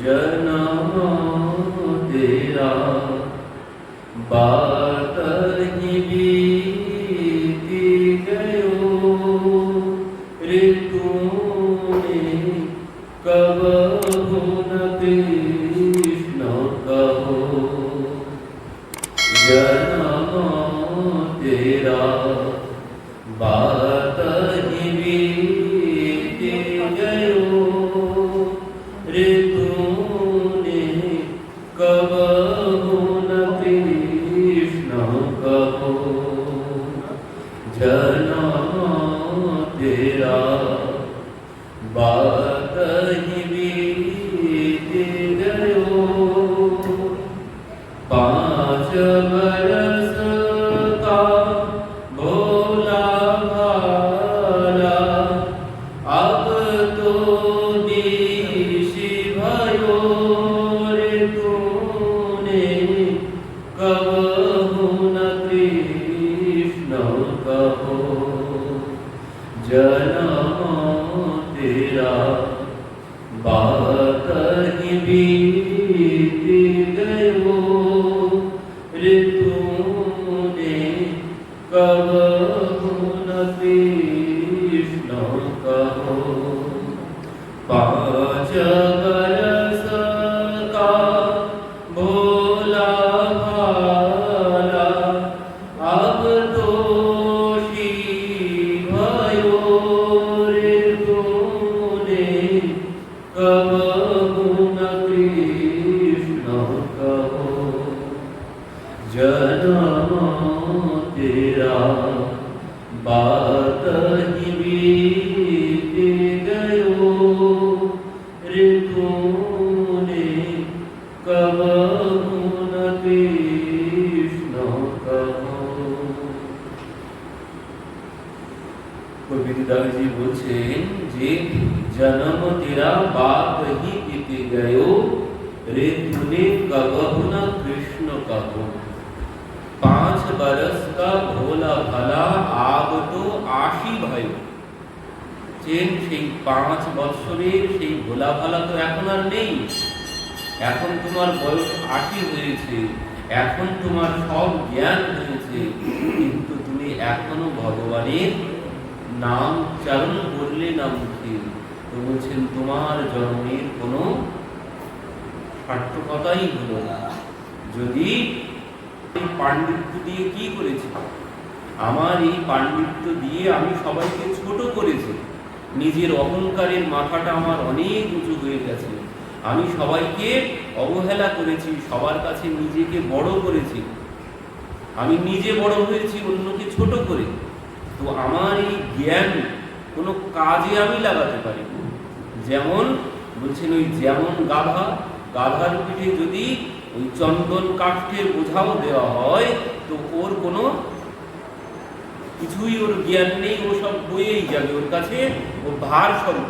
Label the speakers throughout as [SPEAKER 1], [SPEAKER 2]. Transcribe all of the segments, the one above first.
[SPEAKER 1] जन्म तेरा बात ही बीती गयो रे तूने कब न कृष्ण પૂછેન જે જન્મ તેરા બાપ હી બીતી ગયો રે તૂને કબહુ ન કૃષ્ણ કહો પાંચ બરસ કા ભોલા ભલા આબ চেন সেই পাঁচ বৎসরের সেই ভোলা ভালা তো এখন আর নেই। এখন তোমার বয়স আশি হয়েছে, এখন তোমার সব জ্ঞান হয়েছে, কিন্তু তুমি এখনও ভগবানের নাম চারণ করলে না মুখে তো বলছেন, তোমার জন্মের কোনো সার্থকতাই হলো না। যদি পাণ্ডিত্য দিয়ে কি করেছি? আমার এই পাণ্ডিত্য দিয়ে আমি সবাইকে ছোট করেছি। নিজের অহংকারের মাথাটা আমার অনেক উঁচু হয়ে গেছে। আমি সবাইকে অবহেলা করেছি, সবার কাছে নিজেকে বড় করেছি। আমি নিজে বড় হয়েছি, অন্যকে ছোট করে। তো আমার এই জ্ঞান কোনো কাজে আমি লাগাতে পারি। যেমন বলছেন ওই যেমন গাধা গাধার পিঠে যদি ওই চন্দন কাষ্ঠের বোঝাও দেওয়া হয়, তো ওর কোনো কিছুই ওর জ্ঞান নেই, ও সব বয়েই যাবে, ওর কাছে ও ভার স্বরূপ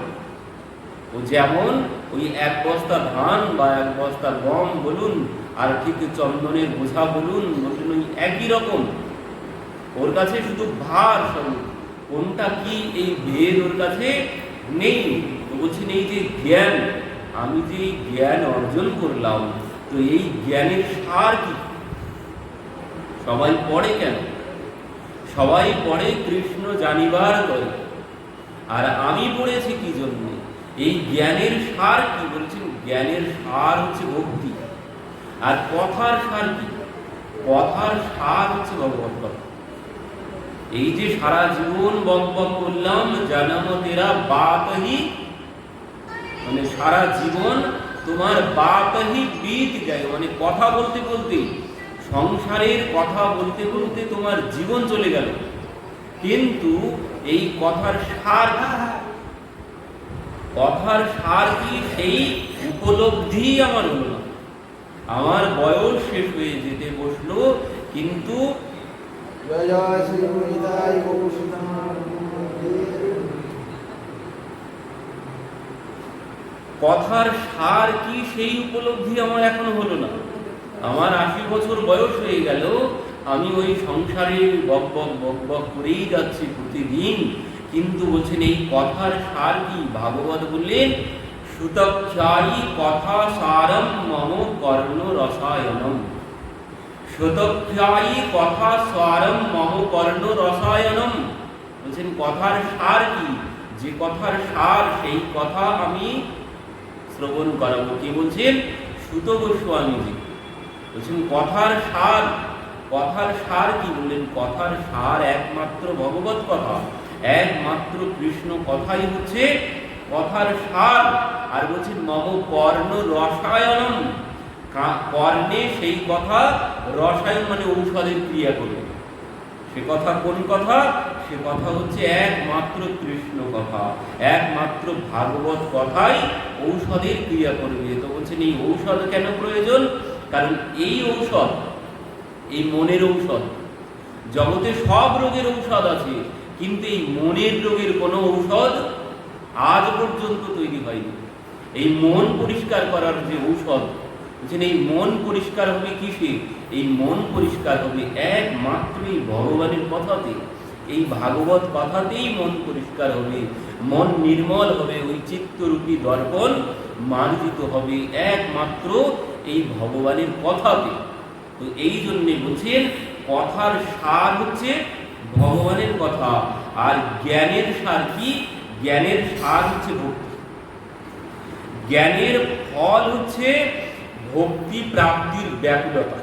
[SPEAKER 1] ও যেমন ওই এক বস্তা ধান বা এক বস্তা গম বলুন, আর ঠিক চন্দনের বোঝা বলুন বলুন ওই একই রকম ওর কাছে শুধু ভার স্বরূপ কোনটা কি এই ভেদ ওর কাছে নেই? তো বলছেন এই যে জ্ঞান। আমি যে জ্ঞান অর্জন করলাম, তো এই জ্ঞানের সার কি? সবাই পড়ে কেন? সবাই পড়ে কৃষ্ণ জানিবার করে। আর আমি পড়েছি কি জন্য? এই জ্ঞানের সার কি? বলছেন, জ্ঞানের সার হচ্ছে ভক্তি। আর কথার সার কি? কথার সার হচ্ছে ভগবত কথা। এই যে সারা জীবন বক বক করলাম জনম তেরা বাতহি মানে সারা জীবন তোমার বাতহি বিত যায়। মানে কথা বলতে বলতে, সংসারের কথা বলতে বলতে তোমার জীবন চলে গেল। কিন্তু এই কথার সার কথার সার কি? সেই উপলব্ধি আমার হলো আমার বয়স শেষ হয়ে যেতে বসল, কিন্তু কথার সার কি সেই উপলব্ধি আমার এখনও হলো না। আমার আশি বছর বয়স হয়ে গেল, আমি ওই সংসারে বক বক বক বক করেই যাচ্ছি প্রতিদিন। কিন্তু বলছেন, এই কথার সার কি? ভাগবত বললেন সুতক্ষায়ী কথা সারম মম কর্ণ রসায়নম। সুতক্ষায়ী কথা সারম মম কর্ণ রসায়নম। বলছেন, কথার সার কি? যে কথার সার, সেই কথা আমি শ্রবণ করাবো। কি বলছেন? সুত গোস্বামীজি। বলছেন, কথার সার কথার সার কি? বললেন, কথার সার একমাত্র ভগবত কথা। একমাত্র কৃষ্ণ কথাই হচ্ছে কথার সার। আর বলছেন, মম কর্ণ রসায়নম। কর্ণে সেই কথা রসায়ন মানে ঔষধের ক্রিয়া করবে সে কথা কোন কথা? সে কথা হচ্ছে একমাত্র কৃষ্ণ কথা। একমাত্র ভাগবত কথাই ঔষধের ক্রিয়া করবে তো বলছেন, এই ঔষধ কেন প্রয়োজন? কারণ এই ঔষধ, এই মনের ঔষধ, জগতে সব রোগের ঔষধ আছে, কিন্তু এই মনের রোগের কোনো ঔষধ আজ পর্যন্ত তৈরি হয়নি। এই মন পরিষ্কার করার যে ঔষধ বলছেন, এই মন পরিষ্কার হবে কিসে? এই মন পরিষ্কার হবে একমাত্র এই ভগবানের কথাতে। এই ভাগবত কথাতেই মন পরিষ্কার হবে। মন নির্মল হবে, ওই চিত্তরূপী দর্পণ মার্জিত হবে একমাত্র এই ভগবানের কথাতে। তো এই জন্যে বলছেন, কথার সার হচ্ছে ভগবানের কথা, আর জ্ঞানের সার কি? জ্ঞানের সার হচ্ছে ভক্তি। জ্ঞানের ফল হচ্ছে ভক্তি প্রাপ্তির ব্যাকুলতা।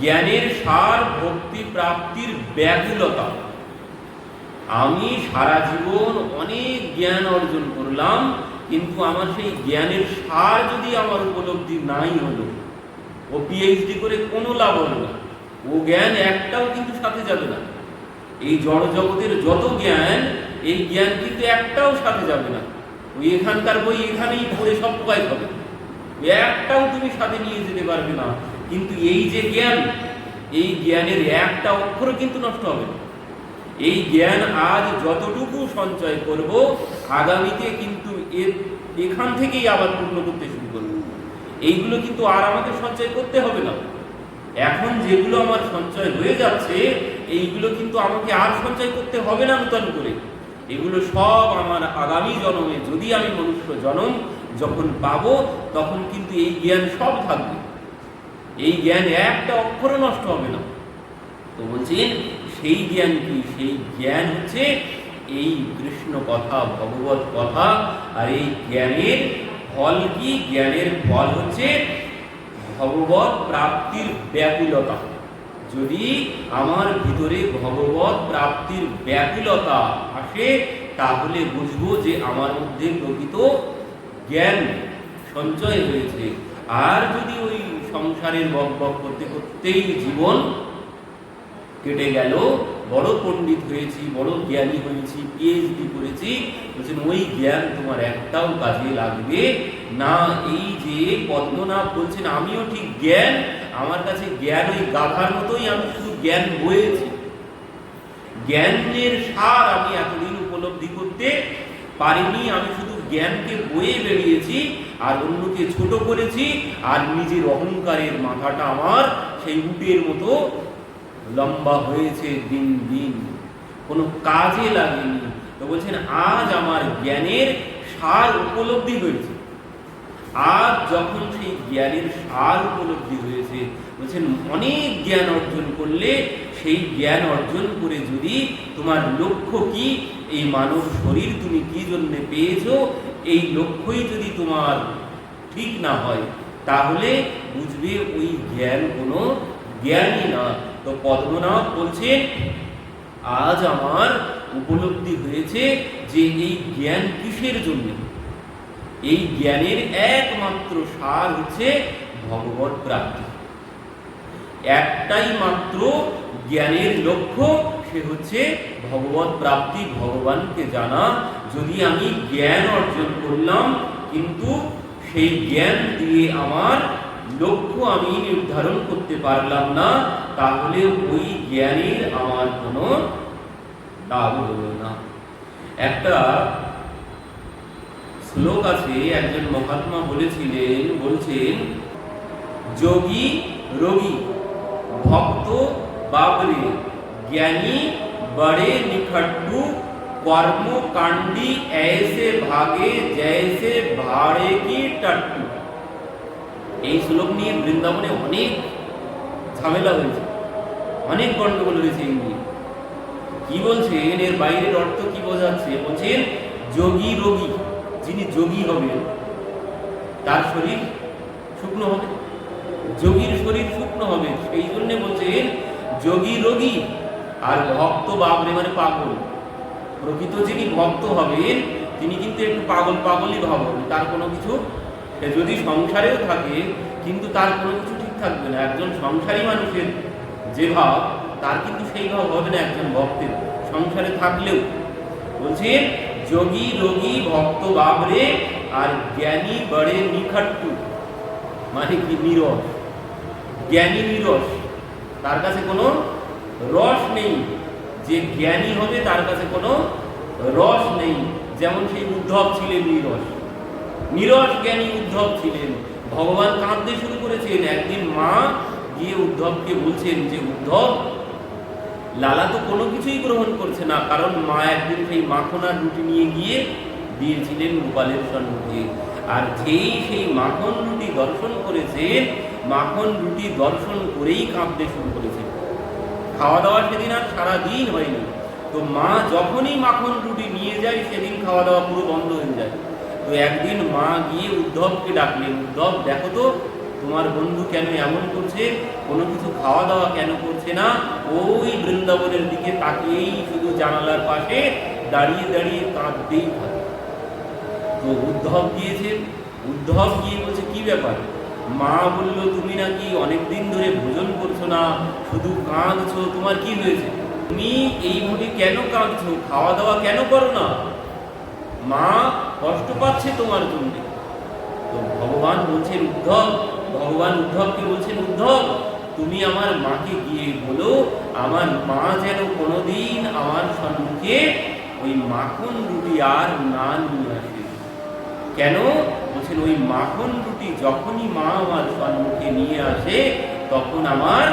[SPEAKER 1] জ্ঞানের সার ভক্তি প্রাপ্তির ব্যাকুলতা। আমি সারা জীবন অনেক জ্ঞান অর্জন করলাম, কিন্তু আমার সেই জ্ঞানের সার যদি আমার উপলব্ধি নাই হলো, ও পিএইচডি করে কোনো লাভ হলো না। ও জ্ঞান একটাও কিন্তু সাথে যাবে না। এই জড় জগতের যত জ্ঞান, এই জ্ঞান কিন্তু একটাও সাথে যাবে না। ওই এখানকার বই এখানেই পড়ে সব প্রকাশ হবে। একটাও তুমি সাথে নিয়ে যেতে পারবে না। কিন্তু এই যে জ্ঞান, এই জ্ঞানের একটা অক্ষর কিন্তু নষ্ট হবে না। এই জ্ঞান আজ যতটুকু সঞ্চয় করব, আগামীতে কিন্তু এর এখান থেকেই আবার পূর্ণ করতে শুরু করব। এইগুলো কিন্তু আর আমাকে সঞ্চয় করতে হবে না। এখন যেগুলো আমার সঞ্চয় হয়ে যাচ্ছে, এইগুলো কিন্তু আমাকে আর সঞ্চয় করতে হবে না নূতন করে। এগুলো সব আমার আগামী জন্মে, যদি আমি মনুষ্য জন্ম যখন পাবো, তখন কিন্তু এই জ্ঞান সব থাকবে। এই জ্ঞান একটা অক্ষরও নষ্ট হবে না। তো বলছেন সেই জ্ঞান কি? সেই জ্ঞান হচ্ছে এই কৃষ্ণ কথা, ভগবত কথা, আর এই জ্ঞানের ফল কি? জ্ঞানের ফল হচ্ছে ভগবত প্রাপ্তির ব্যাকুলতা। যদি আমার ভিতরে ভগবত প্রাপ্তির ব্যাকুলতা আসে, তাহলে বুঝব যে আমার মধ্যে প্রকৃত জ্ঞান সঞ্চয় হয়েছে। আর যদি ওই সংসারের বক বক করতে করতেই জীবন কেটে গেল, বড় পণ্ডিত হয়েছি, বড় জ্ঞানী হয়েছি পিএইচডি করেছি, বলছেন, ওই জ্ঞান তোমার একটাও কাজে লাগবে না। এই যে পদ্মনাভ বলছেন, আমিও ঠিক জ্ঞান, আমার কাছে জ্ঞান ওই গাধার মতোই, আমি শুধু জ্ঞান বয়েছি জ্ঞানের সার আমি এতদিন উপলব্ধি করতে পারিনি, আমি শুধু জ্ঞানকে বয়ে বেরিয়েছি, আর অন্যকে ছোট করেছি, আর নিজের অহংকারের মাথাটা আমার সেই উটের মতো লম্বা হয়েছে দিন দিন। কোনো কাজে লাগেনি। তো বলছেন, আজ আমার জ্ঞানের সার উপলব্ধি হয়েছে। আজ যখন সেই জ্ঞানের সার উপলব্ধি হয়েছে, বলছেন, অনেক জ্ঞান অর্জন করলে সেই জ্ঞান অর্জন করে যদি তোমার লক্ষ্য কি এই মানব শরীর তুমি কি জন্য পেয়েছ? এই লক্ষ্যই যদি তোমার ঠিক না হয়, তাহলে বুঝবে ওই জ্ঞান কোনো জ্ঞানই না। তো পদ্মনাভ বলছে আজ আমার উপলব্ধি হয়েছে যে এই জ্ঞান কিসের জন্য? এই জ্ঞানের একমাত্র সার হচ্ছে ভগবত প্রাপ্তি। একটাই মাত্র জ্ঞানের লক্ষ্য সে হচ্ছে ভগবত প্রাপ্তি, ভগবানকে জানা। যদি আমি জ্ঞান অর্জন করলাম, কিন্তু সেই জ্ঞান দিয়ে আমার লক্ষ্য আমি নির্ধারণ করতে পারলাম না, তাহলে ওই জ্ঞানের আমার কোনো লাভ হলো না। একটা শ্লোক আছে, একজন মহাত্মা বলেছিলেন, বলছেন, যোগী রোগী, ভক্ত বাবরে জ্ঞানী বড়ে নিখট্টু কর্মকাণ্ডী ऐसे ভাগে जैसे ভাড়ে কি টাট্টু এই শ্লোক নিয়ে বৃন্দাবনে অনেক ঝামেলা হয়েছে অনেক গন্ডগোল হয়েছে এই নিয়ে কি বলছেন এর বাইরের অর্থ কি বোঝাচ্ছে বলছেন যোগী রোগী যিনি যোগী হবেন তার শরীর শুকনো হবে যোগীর শরীর শুকনো হবে সেই জন্য বলছেন যোগী রোগী আর ভক্ত বাবরে মানে পাগল। প্রকৃত যিনি ভক্ত হবেন, তিনি কিন্তু একটু পাগল পাগলই ভাব তার কোনো কিছু যদি সংসারেও থাকে, কিন্তু তার কোনো কিছু ঠিক থাকবে না। একজন সংসারী মানুষের যে ভাব, তার কিন্তু সেই ভাব হবে না একজন ভক্তের। সংসারে থাকলেও। বলছেন যোগী রোগী, ভক্ত বাবরে আর জ্ঞানী বড়ে নিখাট্টু। মানে কি নিরস। জ্ঞানী নিরস। তার কাছে কোনো রস নেই। যে জ্ঞানী হবে তার কাছে কোনো রস নেই। যেমন সেই উদ্ধব ছিলেন নিরস। নিরস জ্ঞানী উদ্ধব ছিলেন। ভগবান কাঁদতে শুরু করেছেন। একদিন মা গিয়ে উদ্ধবকে বলছেন যে, উদ্ধব, লালা তো কোনো কিছুই গ্রহণ করছে না। কারণ মা একদিন সেই মাখন আর রুটি নিয়ে গিয়ে দিয়েছিলেন গোপালের সম্মুখে আর যেই সেই মাখন রুটি দর্শন করেছেন মাখন রুটি দর্শন করেই কাঁদতে শুরু করেছেন খাওয়া দাওয়া সেদিন আর সারা দিন হয়নি। তো মা যখনই মাখন রুটি নিয়ে যায়, সেদিন খাওয়া দাওয়া পুরো বন্ধ হয়ে যায়। তো একদিন মা গিয়ে উদ্ধবকে ডাকলেন, উদ্ধব, দেখো তো, তোমার বন্ধু কেন এমন করছে? কোনো কিছু খাওয়া দাওয়া কেন করছে না? ওই বৃন্দাবনের দিকে তাকিয়েই শুধু জানালার পাশে দাঁড়িয়ে দাঁড়িয়ে কাঁদতেই থাকে। তো উদ্ধব গিয়েছেন উদ্ধব গিয়ে বলছে, কি ব্যাপার? মা বলল, তুমি নাকি অনেকদিন ধরে ভোজন করছ না? শুধু কাঁদছো। তোমার কি হয়েছে? তুমি এই এইভাবে কেন কাঁদছো? খাওয়া দাওয়া কেন করো না? মা কষ্ট পাচ্ছে তোমার জন্য। তো ভগবান বলছেন, উদ্ধব, ভগবান উদ্ধবকে বলছেন, উদ্ধব, তুমি আমার মাকে গিয়ে বলো, আমার মা যেন কোনোদিন আমার সম্মুখে ওই মাখন রুটি আর না নিয়ে আসে। কেন? বলছেন, ওই মাখন রুটি যখনই মা আমার সম্মুখে নিয়ে আসে, তখন আমার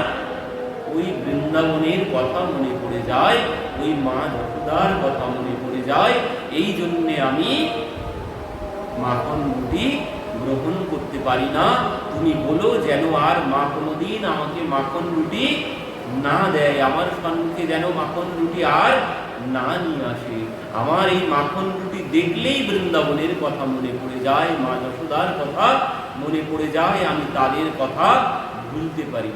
[SPEAKER 1] ওই বৃন্দাবনের কথা মনে পড়ে যায়, ওই মা যশোদার কথা মনে পড়ে যায়। এই জন্যে আমি মাখন রুটি গ্রহণ করতে পারি না। তুমি বলো যেন আর মা কোনোদিন আমাকে মাখন রুটি না দেয়। আমার সম্মুখে যেন মাখন রুটি আর না নিয়ে আসে। আমার এই মাখন রুটি দেখলেই বৃন্দাবনের কথা মনে পড়ে যায়, মা যশোদার কথা মনে পড়ে যায়, আমি তাদের কথা ভুলতে পারি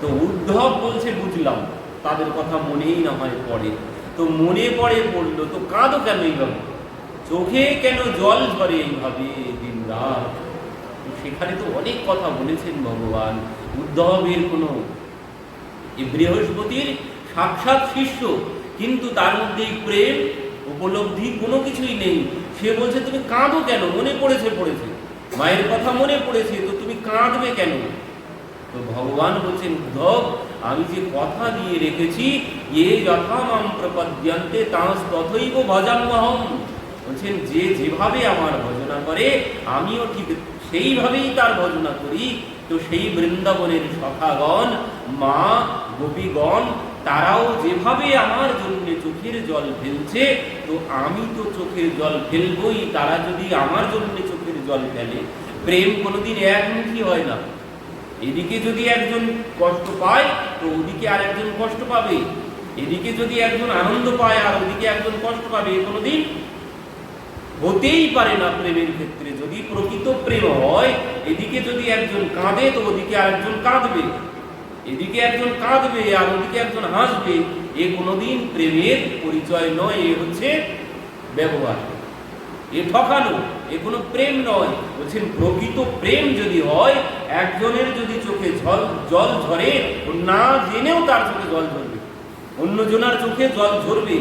[SPEAKER 1] তো উদ্ধব বলছে, বুঝলাম, তাদের কথা মনেই না হয় পড়ে। তো মনে পড়ে পড়ল, তো কাঁদো কেন এইভাবে চোখে কেন জল ঝরে এইভাবে দিন রাত সেখানে তো অনেক কথা বলেছেন ভগবান। উদ্ধবের কোনো বৃহস্পতির সাক্ষাৎ শিষ্য কিন্তু তার মধ্যে এই প্রেম, উপলব্ধি কোনো কিছুই নেই। সে বলছে, তুমি কাঁদো কেন? মনে পড়েছে পড়েছে। মায়ের কথা মনে পড়েছে, তো তুমি কাঁদবে কেন? তো ভগবান বলছেন, উদ্ধব, আমি যে কথা দিয়ে রেখেছি, এ যথা মাম প্রপদ্যন্তে তাঁস তথৈব ভজাম্যহম। বলছেন, যে যেভাবে আমার ভজনা করে, আমিও ঠিক সেইভাবেই তার ভজনা করি। তো সেই বৃন্দাবনের সখাগণ, মা, গোপীগণ তারাও যেভাবে আমার জন্য চোখের জল ফেলছে, তো আমি তো চোখের জল ফেলবই, তারা যদি আমার জন্য চোখের জল ফেলে। প্রেম কোনোদিন একমুখী হয় না। এদিকে যদি একজন কষ্ট পায়, তো ওদিকে আর একজন কষ্ট পাবে। এদিকে যদি একজন আনন্দ পায়, আর ওদিকে একজন কষ্ট পাবে কোনোদিন হতেই পারে না প্রেমের ক্ষেত্রে। যদি প্রকৃত প্রেম হয়, এদিকে যদি একজন কাঁদে, তো ওদিকে আরেকজন কাঁদবে। এদিকে একজন কাঁদবে আর ওদিকে একজন হাসবে। এ কোনোদিন প্রেমের পরিচয় নয়, এ হচ্ছে ব্যবহার। এ ঠকানো, এ কোনো প্রেম নয়। বলছেন, প্রকৃত প্রেম যদি হয়, একজনের যদি চোখে জল জল ঝরে না জেনেও তার চোখে জল ঝরবে। অন্যজনার চোখে জল ঝরবে।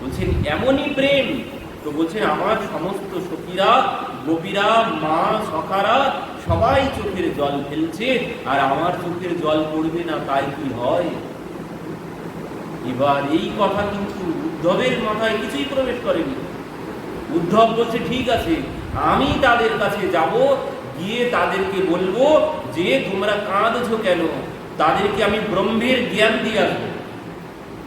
[SPEAKER 1] বলছেন, এমনই প্রেম। তো বলছেন, আমার সমস্ত সখীরা, গোপীরা, মা, সখারা সবাই চোখের জল ফেলছে, আর আমার চোখের জল পড়বে না, তাই কি হয়? এবার এই কথা কিন্তু উদ্ধবের মাথায় কিছুই প্রবেশ করেনি। উদ্ধব বলছে, ঠিক আছে, আমি তাদের কাছে যাব, গিয়ে তাদেরকে বলব যে তোমরা কাঁদছো কেন? তাদেরকে আমি ব্রহ্মের জ্ঞান দিয়ে আসব।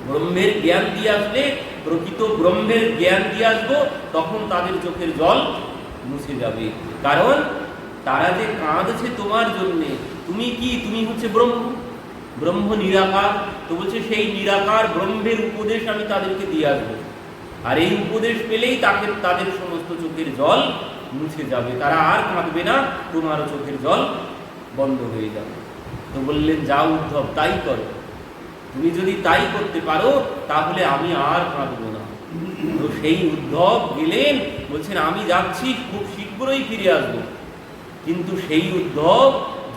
[SPEAKER 1] ব্রহ্মের জ্ঞান দিয়ে আসলে, প্রকৃত ব্রহ্মের জ্ঞান দিয়ে আসব, তখন তাদের চোখের জল মুছে যাবে। কারণ তারা যে কাঁদছে তোমার জন্যে, তুমি কি, তুমি হচ্ছে ব্রহ্ম? ব্রহ্ম নিরাকার, তো বলছে সেই নিরাকার ব্রহ্মের উপদেশ আমি তাদেরকে দিয়ে আসব। আর এই উপদেশ পেলেই তাকে, তাদের সমস্ত চোখের জল মুছে যাবে। তারা আর কাঁদবে না, তোমারও চোখের জল বন্ধ হয়ে যাবে। তো বললেন যা উদ্ধব, তাই করো। তুমি যদি তাই করতে পারো, তাহলে আমি আর কাঁদবো না। তো সেই উদ্ধব গেলেন, বলছেন, আমি যাচ্ছি, খুব শীঘ্রই ফিরে আসব। কিন্তু সেই উদ্ধব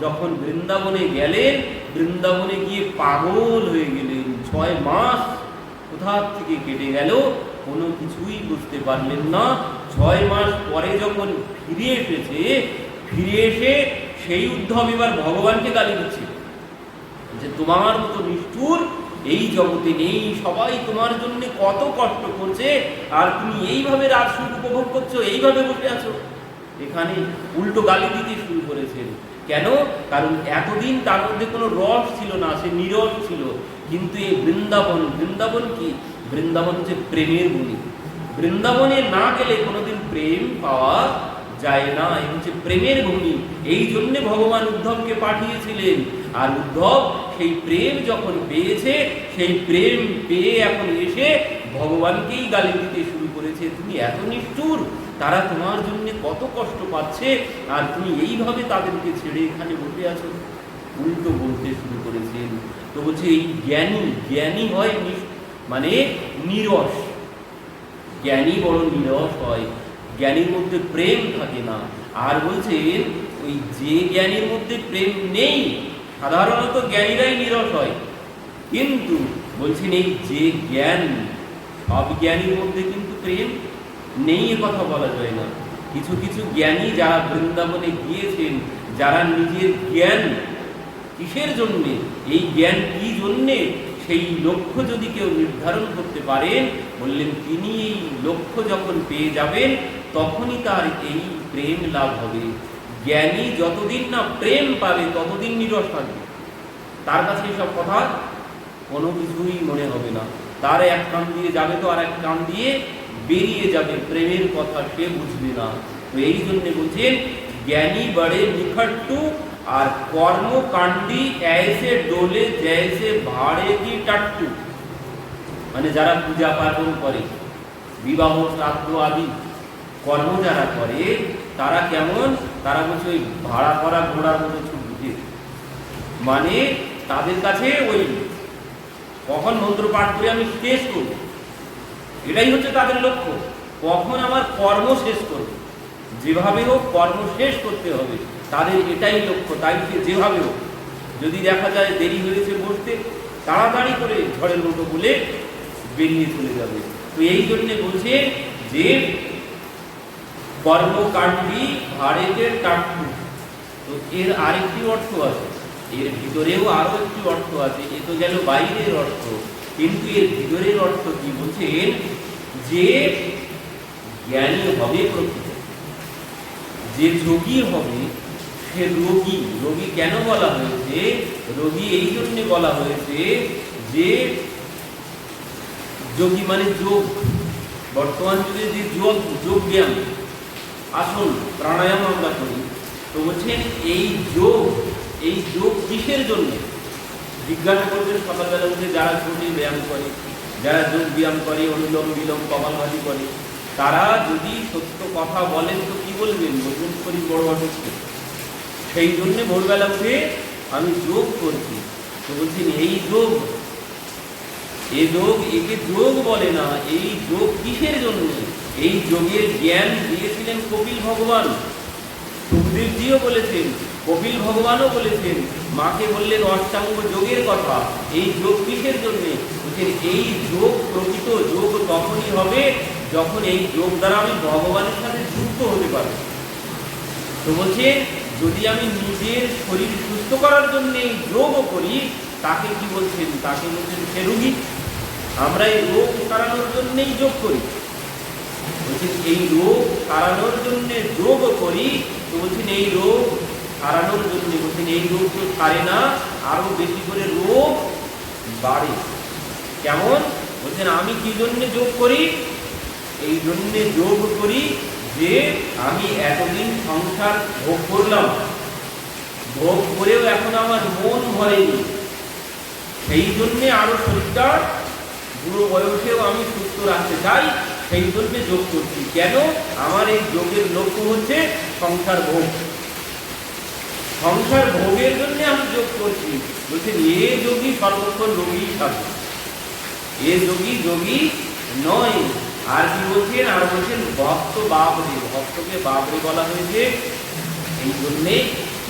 [SPEAKER 1] যখন বৃন্দাবনে গেলেন, বৃন্দাবনে গিয়ে পাগল হয়ে গেলেন। ছয় মাস কোথা থেকে কেটে গেল কোনো কিছুই বুঝতে পারলেন না। ছয় মাস পরে যখন ফিরে এসেছে, ফিরে এসে সেই উদ্ধব এবার ভগবানকে গালি দিচ্ছে যে, তোমার মতো নিষ্ঠুর এই জগতে নেই, সবাই তোমার জন্য কত কষ্ট করছে, আর তুমি এইভাবে রাত সুখ উপভোগ করছ, এইভাবে বসে আছো। এখানে উল্টো গালি দিতে শুরু করেছেন। কেন? কারণ এতদিন তার মধ্যে কোনো রস ছিল না, সে নীরস ছিল। কিন্তু এই বৃন্দাবন বৃন্দাবন কি? বৃন্দাবন হচ্ছে প্রেমের ভূমি বৃন্দাবনে না গেলে কোনোদিন প্রেম পাওয়া যায় না। এই হচ্ছে প্রেমের ভূমি এই জন্য ভগবান উদ্ধবকে পাঠিয়েছিলেন। আর উদ্ধব সেই প্রেম যখন পেয়েছে, সেই প্রেম পেয়ে এখন এসে ভগবানকেই গালি দিতে শুরু করেছে। তুমি এত নিষ্ঠুর তারা তোমার জন্য কত কষ্ট পাচ্ছে, আর তুমি এইভাবে তাদেরকে ছেড়ে এখানে বসে আছো? উল্টো বলতে শুরু করেছেন। তো বলছে, এই জ্ঞানী জ্ঞানী হয় মানে নিরস। জ্ঞানী বড় নিরস হয়। জ্ঞানীর মধ্যে প্রেম থাকে না। আর বলছে, ওই যে জ্ঞানীর মধ্যে প্রেম নেই, সাধারণত জ্ঞানীরাই নিরস হয়। কিন্তু বলছেন, এই যে জ্ঞান, সব জ্ঞানীর মধ্যে কিন্তু প্রেম নেই কথা বলা যায় না। কিছু কিছু জ্ঞানী যারা বৃন্দাবনে গিয়েছেন, যারা নিজের জ্ঞান কিসের জন্যে, এই জ্ঞান কি জন্যে, সেই লক্ষ্য যদি কেউ নির্ধারণ করতে পারেন, বললেন তিনি এই লক্ষ্য যখন পেয়ে যাবেন, তখনই তার এই প্রেম লাভ হবে। জ্ঞানী যতদিন না প্রেম পাবে, ততদিন নিরস থাকবে। তার কাছে সব কথা কোনো কিছুই মনে হবে না। তার এক কান দিয়ে যাবে তো আর এক কান দিয়ে বেরিয়ে যাবে প্রেমের কথা সে বুঝবে না। তো এই জন্য বলছে জ্ঞানী বাড়ে নিখট্টু আর কর্মকাণ্ডী এসে ডোলে জয়সে ভাড়ে দি টাট্টু। মানে যারা পূজা পার্বণ করে, বিবাহ, শ্রাদ্ধ আদি কর্ম যারা করে, তারা কেমন? তারা বলছে ওই ভাড়া করা ঘোড়ার মতো ছুটবে মানে তাদের কাছে ওই কখন মন্ত্র করে আমি শেষ করব? এটাই হচ্ছে তাদের লক্ষ্য। কখন আমার কর্ম শেষ করব? যেভাবে হোক কর্ম শেষ করতে হবে। তাদের এটাই লক্ষ্য, তাই যেভাবে হোক। যদি দেখা যায় দেরি হয়েছে বসতে, তাড়াতাড়ি করে ঝড়ের মতো বলে বেরিয়ে চলে যাবে। তো এই জন্যে বলছে যে, কর্ম কর্মকাণ্ডী ভারতের টাট্টু তো এর আরেকটি অর্থ আছে। এর ভিতরেও আরও একটি অর্থ আছে। এ তো গেল বাইরের অর্থ। কিন্তু এর ভিতরের অর্থ কি বলছেন যে জ্ঞানী হবে প্রকৃত। যে যোগী হবে, সে রোগী। রোগী কেন বলা হয়েছে? রোগী এই জন্য বলা হয়েছে যে যোগী মানে যোগ। বর্তমান যুগে যে যোগ যোগ ব্যায়াম। আসুন, প্রাণায়াম আমরা করি। তো বলছেন এই যোগ এই যোগ কিসের জন্য? জিজ্ঞাসা করবেন সকালবেলা উঠে যারা ছোটি ব্যায়াম করে। যারা যোগ ব্যায়াম করে, অনুলোম বিলোম কপালভাতি করে, তারা যদি সত্য কথা বলেন, তো কি বলবেন? বলবেন করি বড় অসুস্থ। সেই জন্য ভোরবেলা উঠে আমি যোগ করছি। তো বলছেন, এই যোগ? এই যোগ একে যোগ বলে না, এই যোগ কিসের জন্য? এই যোগের জ্ঞান দিয়েছিলেন কপিল ভগবান। সুখদেবজিও বলেছেন কপিল ভগবানও বলেছেন, মাকে বললেন অষ্টাঙ্গ যোগের কথা, এই যোগ কিসের জন্য? বলছেন, এই যোগ প্রকৃত যোগ তখনই হবে যখন এই যোগ দ্বারা আমি ভগবানের সাথে যুক্ত হতে পারব। তো বলছে যদি আমি নিজের শরীর সুস্থ করার জন্য এই যোগও করি, তাকে কি বলছেন? তাকে বলছেন সে রুগী। আমরা এই রোগ সারানোর জন্যেই যোগ করি। বলছেন, এই রোগ সারানোর জন্য যোগ করি। তো বলছেন, এই রোগ সারানোর জন্য বলছেন এই রোগ তো সারে না, আরও বেশি করে রোগ বাড়ে। কেমন? বলছেন, আমি কি জন্য যোগ করি? এই জন্য যোগ করি যে আমি এতদিন সংসার ভোগ করলাম। ভোগ করেও এখন আমার মন ভরেনি। সেই জন্যে আরও শরীরটা বুড়ো বয়সেও আমি সুস্থ রাখতে চাই, সেই জন্যে যোগ করছি। কেন? আমার এই যোগের লক্ষ্য হচ্ছে সংসার ভোগ। সংসার ভোগের জন্য আমি যোগ করছি। বলছেন এ যোগী সর্বক্ষণ রোগী থাকে এ যোগী যোগী নয়। আর কি বলছেন? আর বলছেন, ভক্ত বাপরে, ভক্তকে বাপরে বলা হয়েছে। এই জন্যে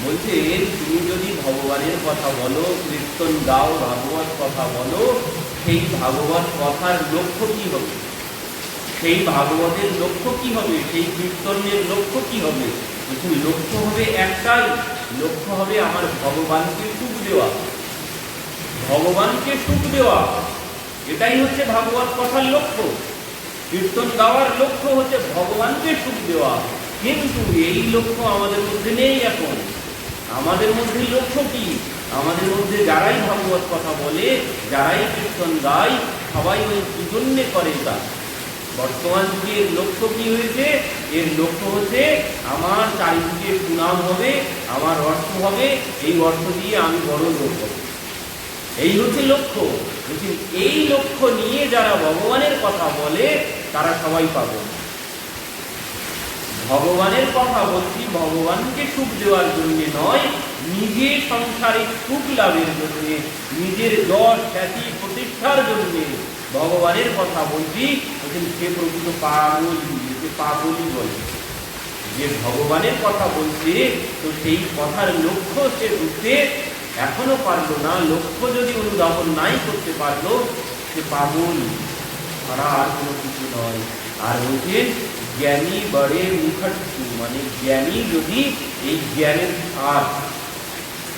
[SPEAKER 1] বলছেন, তুমি যদি ভগবানের কথা বলো, কীর্তন গাও, ভাগবত কথা বলো, সেই ভাগবত কথার লক্ষ্য কি হবে? সেই ভাগবতের লক্ষ্য কি হবে? সেই কীর্তনের লক্ষ্য কি হবে? লক্ষ্য হবে একটাই লক্ষ্য হবে আমার ভগবানকে সুখ দেওয়া। ভগবানকে সুখ দেওয়া, এটাই হচ্ছে ভাগবত কথার লক্ষ্য। কীর্তন গাওয়ার লক্ষ্য হচ্ছে ভগবানকে সুখ দেওয়া। কিন্তু এই লক্ষ্য আমাদের মধ্যে নেই এখন। আমাদের মধ্যে লক্ষ্য কি? আমাদের মধ্যে যারাই ভাগবত কথা বলে, যারাই কীর্তন গায়, সবাই ওই কি জন্যে করে তা বর্তমান যুগে এর লক্ষ্য কি হয়েছে? এর লক্ষ্য হচ্ছে আমার চারিদিকে সুনাম হবে, আমার অর্থ হবে, এই অর্থ দিয়ে আমি বড় লোক হব। এই হচ্ছে লক্ষ্য। বলছি এই লক্ষ্য নিয়ে যারা ভগবানের কথা বলে, তারা সবাই পাবে ভগবানের কথা বলছি ভগবানকে সুখ দেওয়ার জন্য নয়, নিজে সাংসারিক সুখ লাভের জন্য, নিজের যশ খ্যাতি, প্রতিষ্ঠার জন্য ভগবানের কথা বলছি। সে প্রকৃত পাগল সে পাগলই বলে। যে ভগবানের কথা বলছে, তো সেই কথার লক্ষ্য সে বুঝতে এখনও পারল না। লক্ষ্য যদি অনুধাবন নাই করতে পারল, সে পাগল। ছাড়া আর কোনো কিছু নয়। আর বলছেন, জ্ঞানী বড়ে মুখাট্টু মানে জ্ঞানী যদি এই জ্ঞানের সার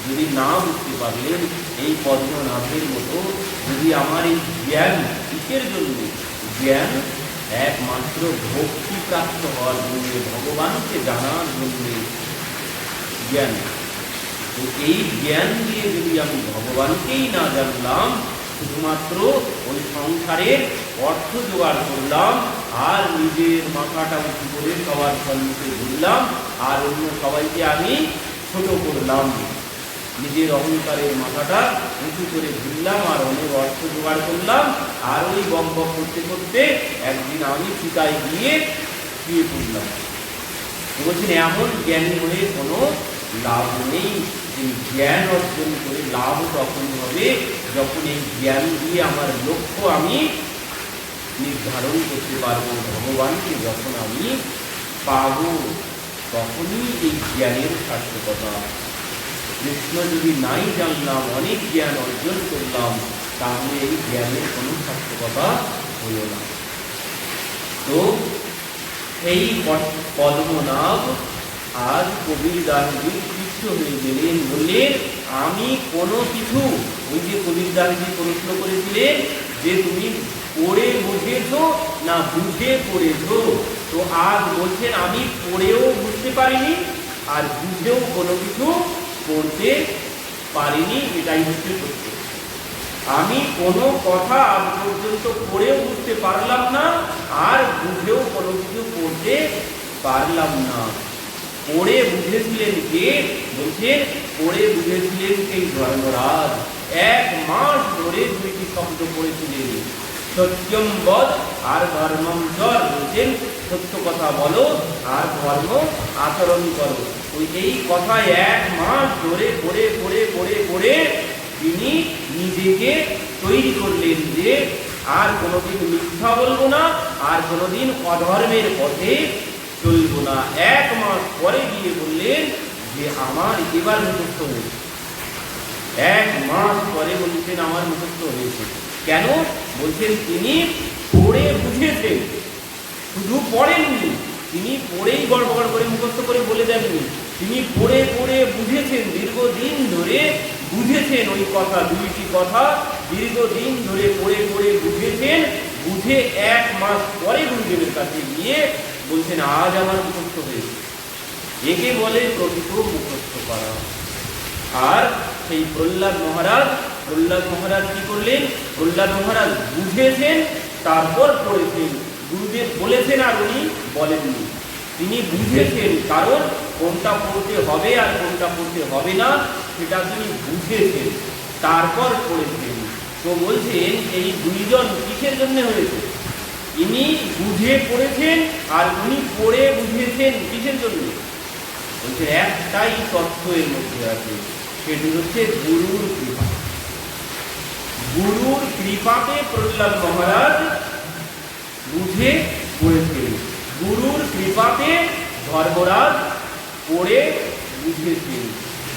[SPEAKER 1] যদি না বুঝতে পারলেন, এই পদ্মনাথের মতো যদি আমার এই জ্ঞান কিসের জন্য? জ্ঞান একমাত্র ভক্তি প্রাপ্ত হওয়ার জন্য ভগবানকে জানার জন্য জ্ঞান। তো এই জ্ঞান দিয়ে যদি আমি ভগবানকেই না জানলাম, শুধুমাত্র ওই সংসারের অর্থ জোগাড় করলাম, আর নিজের মাথাটা উঁচু করে সবার সম্মুখে ঘুরলাম, আর অন্য সবাইকে আমি ছোট করলাম। নিজের অহংকারের মাথাটা উঁচু করে ঘুরলাম আর অনেক অর্থ জোগাড় করলাম। আর ওই বক করতে করতে একদিন আমি চিতায় গিয়ে শুয়ে পড়লাম। বলছেন, এমন জ্ঞানী হয়ে কোনো লাভ নেই। এই জ্ঞান অর্জন করে লাভ তখন হবে যখন এই জ্ঞান দিয়ে আমার লক্ষ্য আমি নির্ধারণ করতে পারব। ভগবানকে যখন আমি পাবো তখনই এই জ্ঞানের সার্থকতা কৃষ্ণ যদি নাই জানলাম, অনেক জ্ঞান অর্জন করলাম, তাহলে এই জ্ঞানের কোনো সার্থকতা হইল না। তো এই পদ- পদ্মনাভ আজ কবির দাসজি হয়ে গেলেন, বললেন, আমি কোনো কিছু ওই যে কবির দাসজি প্রশ্ন করেছিলেন যে, তুমি পড়ে বুঝেছ না বুঝে পড়েছো? তো আজ বলছেন, আমি পড়েও বুঝতে পারিনি, আর বুঝেও কোনো কিছু পড়তে পারিনি, এটাই হচ্ছে সত্য। আমি কোনো কথা আজ পর্যন্ত পড়েও বুঝতে পারলাম না, আর বুঝেও কোনো কিছু পড়তে পারলাম না। পড়ে বুঝেছিলেন কে? বলছেন পড়ে বুঝেছিলেন সেই ধর্মরাজ এক মাস ধরে দুইটি শব্দ পড়েছিলেন। সত্যম বধ আর ধর্মম চর বলছেন সত্য কথা বলো, আর ধর্ম আচরণ করো। ওই এই কথা এক মাস ধরে পড়ে পড়ে পড়ে পড়ে তিনি নিজেকে তৈরি করলেন যে আর কোনোদিন মিথ্যা বলব না, আর কোনোদিন অধর্মের পথে চলবো না। এক মাস পরে গিয়ে বললেন যে, আমার এবার মুখস্থ হয়েছে। এক মাস পরে বলছেন আমার মুখস্থ হয়েছে। কেন? বলছেন, তিনি পড়ে বুঝেছেন। শুধু পড়েননি। তিনি পড়েই গড়বড় করে মুখস্থ করে বলে দেননি। তিনি পড়ে পড়ে বুঝেছেন। দীর্ঘদিন ধরে বুঝেছেন ওই কথা, দুইটি কথা। দীর্ঘদিন ধরে পড়ে পড়ে বুঝেছেন। বুঝে এক মাস পরে গুরুদেবের কাছে গিয়ে বলছেন, আজ আমার মুখস্থ হয়েছে। একে বলে প্রকৃত মুখস্থ করা। আর সেই প্রহ্লাদ মহারাজ প্রহ্লাদ মহারাজ কি করলেন? প্রহ্লাদ মহারাজ বুঝেছেন, তারপর পড়েছেন। গুরুদেব বলেছেন আর উনি বলেননি। তিনি বুঝেছেন কারণ কোনটা পড়তে হবে আর কোনটা পড়তে হবে না, সেটা তিনি বুঝেছেন। তারপর পড়েছেন। তো বলছেন, এই দুইজন কিসের জন্য হয়েছে? ইনি বুঝে পড়েছেন আর উনি পড়ে বুঝেছেন কিসের জন্য? বলছে, একটাই তথ্য এর মধ্যে আছে। সেটি হচ্ছে গুরুর কৃপা। গুরুর কৃপাতে প্রহ্লাদ মহারাজ বুঝে পড়েছেন গুরুর কৃপাতে ধর্মরাজ পড়ে বুঝেছেন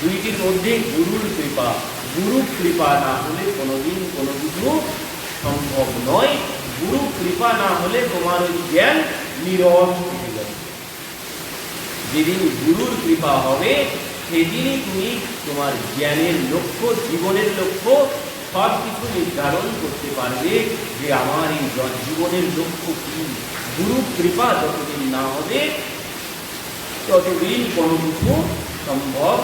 [SPEAKER 1] দুইটির মধ্যে গুরুর কৃপা গুরু কৃপা না হলে কোনোদিন কোনো কিছু সম্ভব নয়। গুরু কৃপা না হলে তোমার ওই জ্ঞান নিরস হয়ে যাবে। যেদিন গুরুর কৃপা হবে সেদিনই তুমি তোমার জ্ঞানের লক্ষ্য, জীবনের লক্ষ্য সব কিছু নির্ধারণ করতে পারবে যে আমার এই জীবনের লক্ষ্য কি? গুরু কৃপা যতদিন না হবে, ততদিন কোনো কিছু সম্ভব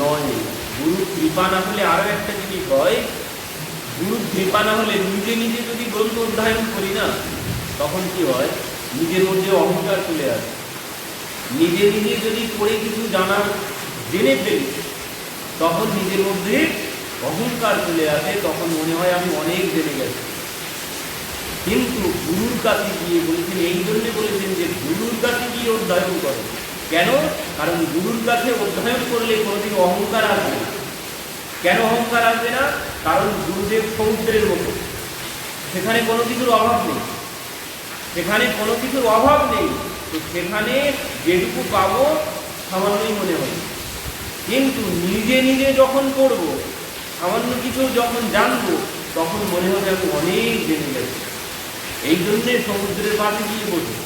[SPEAKER 1] নয়। গুরু কৃপা না হলে আরও একটা জিনিস হয়, গুরু কৃপা না হলে নিজে নিজে যদি গ্রন্থ অধ্যয়ন করি না, তখন কি হয়? নিজের মধ্যে অহংকার চলে আসে। নিজে নিজে যদি পড়ে কিছু জানার জেনে ফেলি, তখন নিজের মধ্যে অহংকার চলে আসে, তখন মনে হয় আমি অনেক জেনে গেছি। কিন্তু গুরুর কাছে গিয়ে বলেছেন, এই জন্য বলেছেন যে গুরুর কাছে গিয়ে অধ্যয়ন করো। কেন? কারণ গুরুর কাছে অধ্যয়ন করলে কোনোদিন অহংকার আসবে না। কেন অহংকার আসবে না? কারণ গুরুদেব সমুদ্রের মতো। সেখানে কোনো কিছুর অভাব নেই। সেখানে কোনো কিছুর অভাব নেই। তো সেখানে যেটুকু পাবো, সামান্যই মনে হবে। কিন্তু নিজে নিজে যখন করব, সামান্য কিছু যখন জানব, তখন মনে হবে আমি অনেক জেনে গেছি। এই জন্যে সমুদ্রের পাশে গিয়ে বসে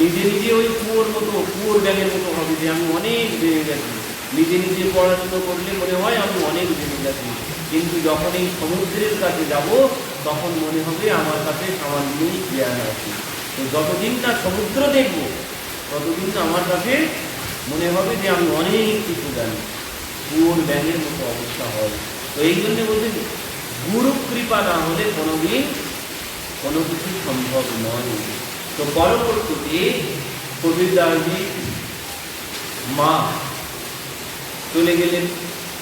[SPEAKER 1] নিজে নিজে ওই কুয়োর মতো, কুয়োর ব্যাগের মতো হবে যে আমি অনেক জেনে গেছি। নিজে নিজে পড়াশুনো করলে মনে হয় আমি অনেক জেনে গেছি। কিন্তু যখন এই সমুদ্রের কাছে যাব, তখন মনে হবে আমার কাছে সামান্যই জ্ঞান আছে। তো যতদিন না সমুদ্র দেখব, ততদিন না আমার কাছে মনে হবে যে আমি অনেক কিছু জানি। কুয়োর ব্যাগের মতো অবস্থা হয়। তো এই জন্য বলছেন গুরু কৃপা না হলে কোনোদিন কোনো কিছু সম্ভব নয়। তো পরবর্তীতে কবিরদাসজি মা চলে গেলেন।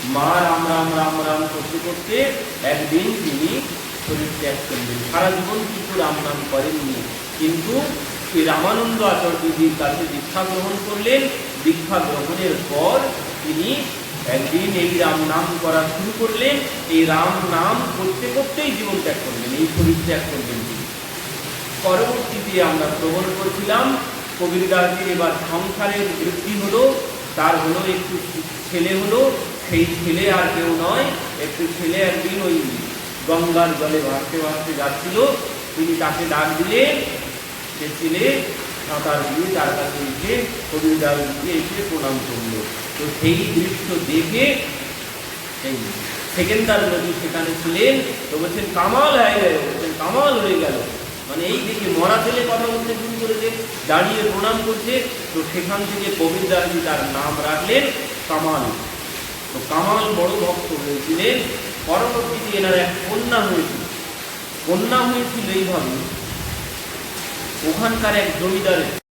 [SPEAKER 1] মা রাম রাম রাম রাম করতে করতে একদিন তিনি শরীর ত্যাগ করলেন। সারা জীবন কিছু রাম নাম করেননি। কিন্তু শ্রী রামানন্দ আচার্যজির কাছে দীক্ষা গ্রহণ করলেন। দীক্ষা গ্রহণের পর তিনি একদিন এই রাম নাম করা শুরু করলেন। এই রাম নাম করতে করতেই জীবন ত্যাগ করলেন, এই শরীর ত্যাগ করলেন তিনি। পরবর্তীতে আমরা শ্রবণ করছিলাম কবির দাসজির এবার সংসারের বৃদ্ধি হলো, তার হলো একটু ছেলে হলো, সেই ছেলে আর কেউ নয়, একটু ছেলে একদিন ওই গঙ্গার জলে ভাসতে ভাসতে যাচ্ছিল, তিনি তাকে ডাক দিলেন ছেলে সাঁতার দিয়ে, তার কাছে এসে কবির দাসজিকে এসে প্রণাম করল। তো সেই দৃশ্য দেখে এই সেকেন্দার নদী সেখানে ছিলেন তো বলছেন, কামাল হয়ে গেল বলছেন, কামাল হয়ে গেল। মানে এই দেখে মরা ছেলে কথা বলতে শুরু করেছে, দাঁড়িয়ে প্রণাম করছে। তো সেখান থেকে কবির দাসজি তার নাম রাখলেন কামাল। তো কামাল বড় ভক্ত হয়েছিলেন। পরবর্তীতে এনার এক কন্যা হয়েছিল। কন্যা হয়েছিল এইভাবে ওখানকার এক জমিদারের